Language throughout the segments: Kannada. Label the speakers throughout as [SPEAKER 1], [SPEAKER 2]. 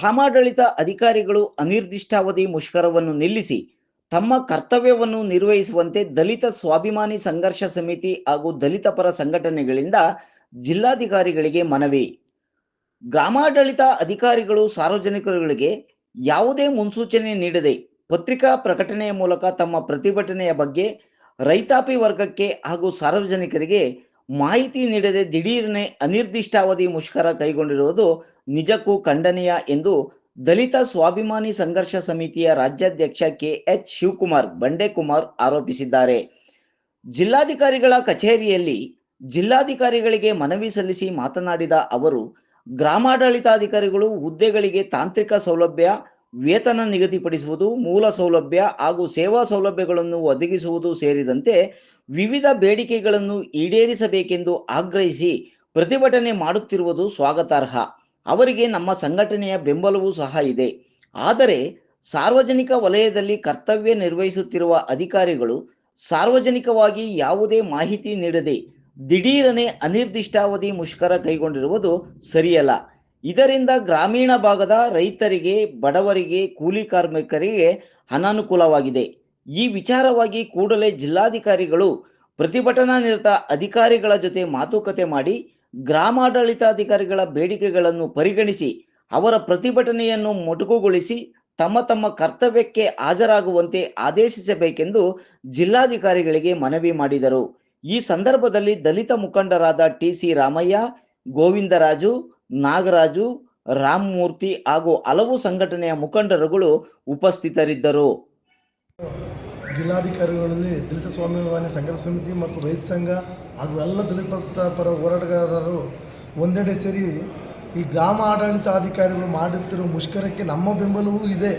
[SPEAKER 1] ಗ್ರಾಮಾಡಳಿತ ಅಧಿಕಾರಿಗಳು ಅನಿರ್ದಿಷ್ಟಾವಧಿ ಮುಷ್ಕರವನ್ನು ನಿಲ್ಲಿಸಿ ತಮ್ಮ ಕರ್ತವ್ಯವನ್ನು ನಿರ್ವಹಿಸುವಂತೆ ದಲಿತ ಸ್ವಾಭಿಮಾನಿ ಸಂಘರ್ಷ ಸಮಿತಿ ಹಾಗೂ ದಲಿತ ಪರ ಸಂಘಟನೆಗಳಿಂದ ಜಿಲ್ಲಾಧಿಕಾರಿಗಳಿಗೆ ಮನವಿ. ಗ್ರಾಮಾಡಳಿತ ಅಧಿಕಾರಿಗಳು ಸಾರ್ವಜನಿಕರುಗಳಿಗೆ ಯಾವುದೇ ಮುನ್ಸೂಚನೆ ನೀಡದೆ ಪತ್ರಿಕಾ ಪ್ರಕಟಣೆಯ ಮೂಲಕ ತಮ್ಮ ಪ್ರತಿಭಟನೆಯ ಬಗ್ಗೆ ರೈತಾಪಿ ವರ್ಗಕ್ಕೆ ಹಾಗೂ ಸಾರ್ವಜನಿಕರಿಗೆ ಮಾಹಿತಿ ನೀಡದೆ ದಿಢೀರನೆ ಅನಿರ್ದಿಷ್ಟಾವಧಿ ಮುಷ್ಕರ ಕೈಗೊಂಡಿರುವುದು ನಿಜಕ್ಕೂ ಖಂಡನೀಯ ಎಂದು ದಲಿತ ಸ್ವಾಭಿಮಾನಿ ಸಂಘರ್ಷ ಸಮಿತಿಯ ರಾಜ್ಯಾಧ್ಯಕ್ಷ ಕೆ ಎಚ್ ಶಿವಕುಮಾರ್ ಬಂಡೆಕುಮಾರ್ ಆರೋಪಿಸಿದ್ದಾರೆ. ಜಿಲ್ಲಾಧಿಕಾರಿಗಳ ಕಚೇರಿಯಲ್ಲಿ ಜಿಲ್ಲಾಧಿಕಾರಿಗಳಿಗೆ ಮನವಿ ಸಲ್ಲಿಸಿ ಮಾತನಾಡಿದ ಅವರು, ಗ್ರಾಮಾಡಳಿತಾಧಿಕಾರಿಗಳು ಹುದ್ದೆಗಳಿಗೆ ತಾಂತ್ರಿಕ ಸೌಲಭ್ಯ, ವೇತನ ನಿಗದಿಪಡಿಸುವುದು ಮೂಲ ಸೌಲಭ್ಯ ಹಾಗೂ ಸೇವಾ ಸೌಲಭ್ಯಗಳನ್ನು ಒದಗಿಸುವುದು ಸೇರಿದಂತೆ ವಿವಿಧ ಬೇಡಿಕೆಗಳನ್ನು ಈಡೇರಿಸಬೇಕೆಂದು ಆಗ್ರಹಿಸಿ ಪ್ರತಿಭಟನೆ ಮಾಡುತ್ತಿರುವುದು ಸ್ವಾಗತಾರ್ಹ. ಅವರಿಗೆ ನಮ್ಮ ಸಂಘಟನೆಯ ಬೆಂಬಲವೂ ಸಹ ಇದೆ. ಆದರೆ ಸಾರ್ವಜನಿಕ ವಲಯದಲ್ಲಿ ಕರ್ತವ್ಯ ನಿರ್ವಹಿಸುತ್ತಿರುವ ಅಧಿಕಾರಿಗಳು ಸಾರ್ವಜನಿಕವಾಗಿ ಯಾವುದೇ ಮಾಹಿತಿ ನೀಡದೆ ದಿಢೀರನೆ ಅನಿರ್ದಿಷ್ಟಾವಧಿ ಮುಷ್ಕರ ಕೈಗೊಂಡಿರುವುದು ಸರಿಯಲ್ಲ. ಇದರಿಂದ ಗ್ರಾಮೀಣ ಭಾಗದ ರೈತರಿಗೆ, ಬಡವರಿಗೆ, ಕೂಲಿ ಕಾರ್ಮಿಕರಿಗೆ ಅನಾನುಕೂಲವಾಗಿದೆ. ಈ ವಿಚಾರವಾಗಿ ಕೂಡಲೇ ಜಿಲ್ಲಾಧಿಕಾರಿಗಳು ಪ್ರತಿಭಟನಾ ನಿರತ ಅಧಿಕಾರಿಗಳ ಜೊತೆ ಮಾತುಕತೆ ಮಾಡಿ ಗ್ರಾಮಾಡಳಿತಾಧಿಕಾರಿಗಳ ಬೇಡಿಕೆಗಳನ್ನು ಪರಿಗಣಿಸಿ ಅವರ ಪ್ರತಿಭಟನೆಯನ್ನು ಮೊಟಕುಗೊಳಿಸಿ ತಮ್ಮ ತಮ್ಮ ಕರ್ತವ್ಯಕ್ಕೆ ಹಾಜರಾಗುವಂತೆ ಆದೇಶಿಸಬೇಕೆಂದು ಜಿಲ್ಲಾಧಿಕಾರಿಗಳಿಗೆ ಮನವಿ ಮಾಡಿದರು. ಈ ಸಂದರ್ಭದಲ್ಲಿ ದಲಿತ ಮುಖಂಡರಾದ ಟಿ ಸಿ ರಾಮಯ್ಯ, ಗೋವಿಂದರಾಜು, ನಾಗರಾಜು ರಾಮಮೂರ್ತಿ ಹಾಗೂ ಹಲವು ಸಂಘಟನೆಯ ಮುಖಂಡರುಗಳು ಉಪಸ್ಥಿತರಿದ್ದರು.
[SPEAKER 2] ಜಿಲ್ಲಾಧಿಕಾರಿಗಳಲ್ಲಿ ದಲಿತ ಸ್ವಾಭಿಮಾನಿ ಸಂಘ ಸಮಿತಿ ಮತ್ತು ರೈತ ಸಂಘ ಹಾಗೂ ಎಲ್ಲ ದಲಿತ ಪರ ಹೋರಾಟಗಾರರು ಒಂದೆಡೆ ಸೇರಿ ಈ ಗ್ರಾಮ ಆಡಳಿತಾಧಿಕಾರಿಗಳು ಮಾಡುತ್ತಿರುವ ಮುಷ್ಕರಕ್ಕೆ ನಮ್ಮ ಬೆಂಬಲವೂ ಇದೆ.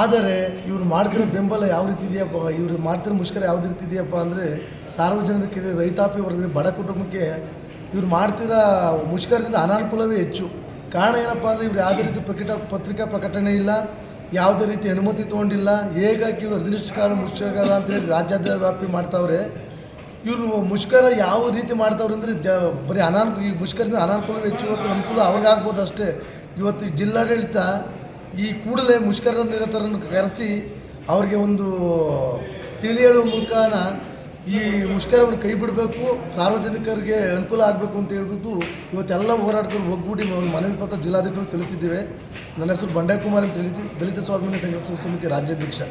[SPEAKER 2] ಆದರೆ ಇವರು ಮಾಡ್ತಿರೋ ಬೆಂಬಲ ಯಾವ ರೀತಿ ಇದೆಯಪ್ಪ? ಇವರು ಮಾಡ್ತಿರೋ ಮುಷ್ಕರ ಯಾವ ರೀತಿ ಇದೆಯಪ್ಪ ಅಂದರೆ ಸಾರ್ವಜನಿಕರಿಗೆ ರೈತಾಪಿ ವರ್ಗದ ಬಡ ಕುಟುಂಬಕ್ಕೆ ಇವ್ರು ಮಾಡ್ತಿರೋ ಮುಷ್ಕರದಿಂದ ಅನಾನುಕೂಲವೇ ಹೆಚ್ಚು. ಕಾರಣ ಏನಪ್ಪ ಅಂದರೆ ಇವ್ರು ಯಾವುದೇ ರೀತಿ ಪ್ರಕಟ ಪತ್ರಿಕಾ ಪ್ರಕಟಣೆ ಇಲ್ಲ. ಯಾವುದೇ ರೀತಿ ಅನುಮತಿ ತೊಗೊಂಡಿಲ್ಲ. ಹೇಗಾಗಿ ಇವರು ಅನಿರ್ದಿಷ್ಟ ಮುಷ್ಕರ ಅಂತೇಳಿ ರಾಜ್ಯಾದ್ಯ ವ್ಯಾಪಿ ಮಾಡ್ತಾವ್ರೆ. ಇವರು ಮುಷ್ಕರ ಯಾವ ರೀತಿ ಮಾಡ್ತಾವ್ರೆ ಅಂದರೆ ಜ, ಬರೀ ಅನಾನುಕೂಲ ಈ ಮುಷ್ಕರದಿಂದ ಅನಾನುಕೂಲ ಹೆಚ್ಚು ಇವತ್ತು ಅನುಕೂಲ ಅವ್ರಿಗೆ ಆಗ್ಬೋದು ಅಷ್ಟೇ. ಇವತ್ತು ಜಿಲ್ಲಾಡಳಿತ ಈ ಕೂಡಲೇ ಮುಷ್ಕರ ನಿರತರನ್ನು ಕರೆಸಿ ಅವರಿಗೆ ಒಂದು ತಿಳಿಯಲು ಮುಖಾನ ಈ ಮುಷ್ಕರವನ್ನು ಕೈ ಬಿಡಬೇಕು ಸಾರ್ವಜನಿಕರಿಗೆ ಅನುಕೂಲ ಆಗಬೇಕು ಅಂತ ಹೇಳ್ಬಿಟ್ಟು ಇವತ್ತೆಲ್ಲ ಹೋರಾಟಗಳು ಒಗ್ಗೂಡಿ ನಾವು ಮನವಿ ಪತ್ರ ಜಿಲ್ಲಾಧಿಕಾರಿ ಸಲ್ಲಿಸಿದ್ದೇವೆ. ನನ್ನ ಹೆಸರು ಬಂಡಾಯಕುಮಾರ್ ಅಂತ ಹೇಳಿ, ದಲಿತ ಸ್ವಾಭಿಮಾನಿ ಸಂಘರ್ಷ ಸಮಿತಿ ರಾಜ್ಯಾಧ್ಯಕ್ಷ.